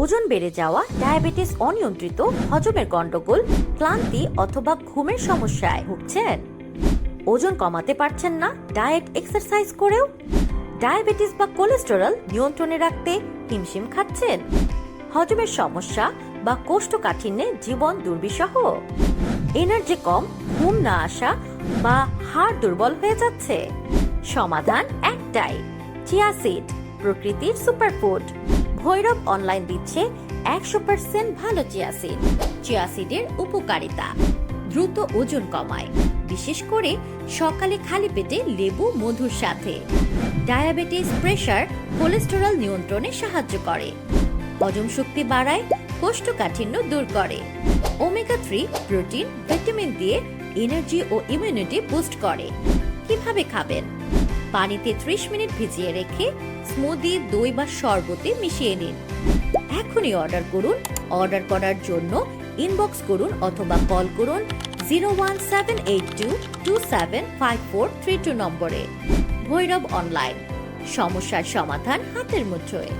ওজন বেড়ে যাওয়া, ডায়াবেটিস অনিয়ন্ত্রিত, হজমের গন্ডগোল, ক্লান্তি অথবা ঘুমের সমস্যায় ভুগছেন। ওজন কমাতে পারছেন না, ডায়েট এক্সারসাইজ করেও। ডায়াবেটিস বা কোলেস্টেরল নিয়ন্ত্রণে রাখতে হিমশিম খাচ্ছেন। হজমের সমস্যা বা কোষ্ঠকাঠিন্যে জীবন দুর্বিষহ। এনার্জি কম, ঘুম না আসা বা হাড় দুর্বল হয়ে যাচ্ছে। সমাধান একটাই, চিয়া সিড, প্রকৃতির সুপারফুড। ভৈরব অনলাইন দিচ্ছে একশো পার্সেন্ট ভালো চিয়াসিড চিয়াসিডের উপকারিতা, দ্রুত ওজন কমায়, বিশেষ করে সকালে খালি পেটে লেবু, মধুর সাথে। ডায়াবেটিস প্রেশার কোলেস্টেরল নিয়ন্ত্রণে সাহায্য করে, হজম শক্তি বাড়ায়, কোষ্ঠকাঠিন্য দূর করে। ওমেগা থ্রি প্রোটিন ভিটামিন দিয়ে এনার্জি ও ইমিউনিটি বুস্ট করে। কীভাবে খাবেন? পানিতে ত্রিশ মিনিট ভিজিয়ে রেখে স্মুদি, দই বা শরবতে মিশিয়ে নিন। এখনই অর্ডার করুন। অর্ডার করার জন্য ইনবক্স করুন অথবা কল করুন zero one seven eight two two seven five four three two নম্বরে। ভৈরব অনলাইন। সমস্যার সমাধান হাতের মুঠোয়।